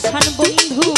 পাষাণ বন্ধু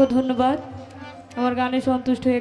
অসংখ্য ধন্যবাদ। আমার গানে সন্তুষ্ট হয়ে